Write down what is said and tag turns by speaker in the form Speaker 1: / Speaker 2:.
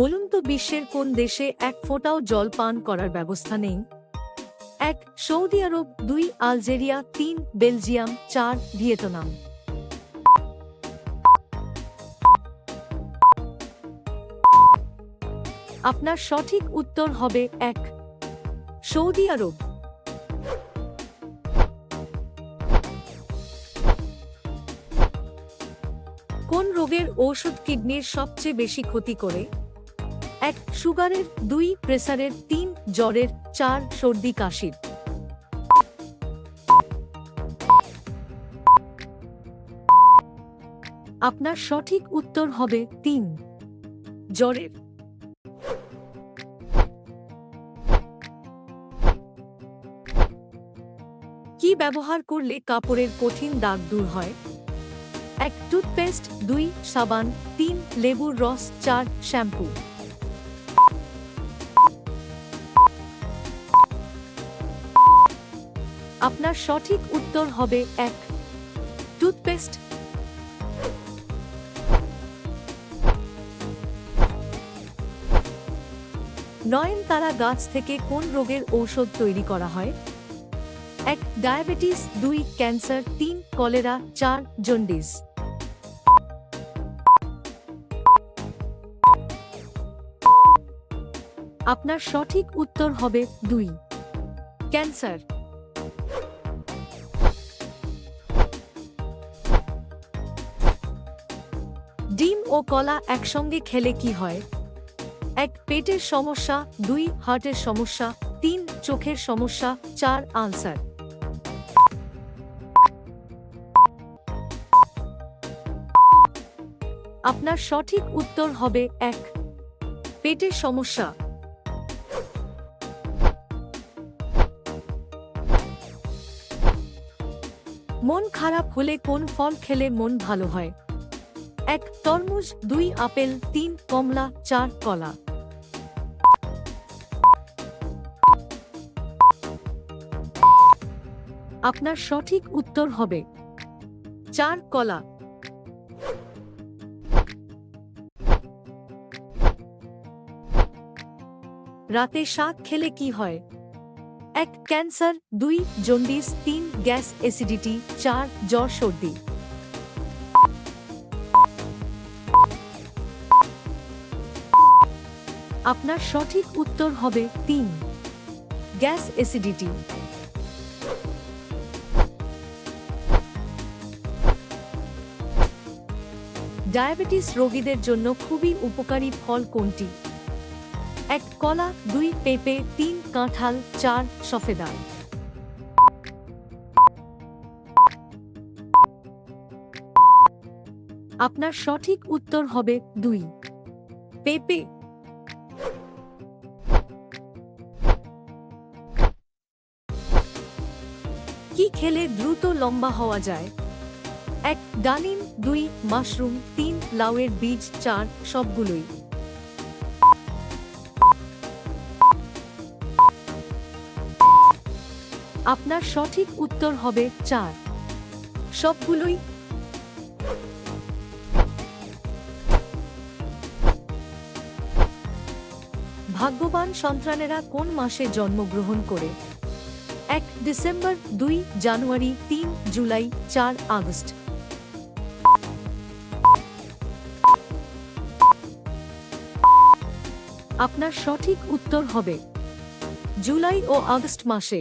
Speaker 1: বলুন তো বিশ্বের কোন দেশে এক ফোঁটাও জল পান করার ব্যবস্থা নেই? এক, সৌদি আরব, দুই, আলজেরিয়া, তিন, বেলজিয়াম, চার, ভিয়েতনাম। আপনার সঠিক উত্তর হবে এক, সৌদি আরব। কোন রোগের ঔষধ কিডনির সবচেয়ে বেশি ক্ষতি করে? এক সুগারের, দুই প্রেসারের, তিন জ্বরের, চার সর্দি কাশির। আপনার সঠিক উত্তর হবে তিন, জ্বরের। কি ব্যবহার করলে কাপড়ের কঠিন দাগ দূর হয়? এক টুথপেস্ট, দুই সাবান, তিন লেবুর রস, চার শ্যাম্পু। আপনার সঠিক উত্তর হবে এক। টুথপেস্ট। নয়নতারা গাছ থেকে কোন রোগের ঔষধ তৈরি করা হয়? এক, ডায়াবেটিস, দুই, ক্যান্সার, তিন, কলেরা, চার, জন্ডিস। আপনার সঠিক উত্তর হবে দুই। ক্যান্সার। ডিম ও কলা একসঙ্গে খেলে কি হয়? এক, পেটের সমস্যা, দুই, হার্টের সমস্যা, তিন, চোখের সমস্যা, চার আনসার আপনার সঠিক উত্তর হবে এক, পেটের সমস্যা। মন খারাপ হলে কোন ফল খেলে মন ভালো হয়? এক তরমুজ, দুই আপেল, তিন কমলা, চার কলা। আপনার সঠিক উত্তর হবে, চার কলা। রাতে শাক খেলে কি হয়? এক ক্যান্সার, দুই জন্ডিস তিন গ্যাস অ্যাসিডিটি, চার জ্বর সর্দি। আপনার সঠিক উত্তর হবে তিন। Gas acidity. ডায়াবেটিস রোগীদের জন্য খুবই উপকারী ফল কোনটি? এক কলা, দুই পেঁপে, তিন কাঁঠাল, চার সফেদা। আপনার সঠিক উত্তর হবে দুই। পেঁপে কি খেলে দ্রুত লম্বা হওয়া যায়? এক, ডালিম, দুই, মাশরুম, তিন, লাউয়ের বীজ, চার, সবগুলোই। আপনার সঠিক উত্তর হবে চার। সবগুলোই। ভাগ্যবান সন্তানেরা কোন মাসে জন্মগ্রহণ করে? এক ডিসেম্বর দুই জানুয়ারি তিন জুলাই চার আগস্ট। আপনার সঠিক উত্তর হবে জুলাই ও আগস্ট মাসে।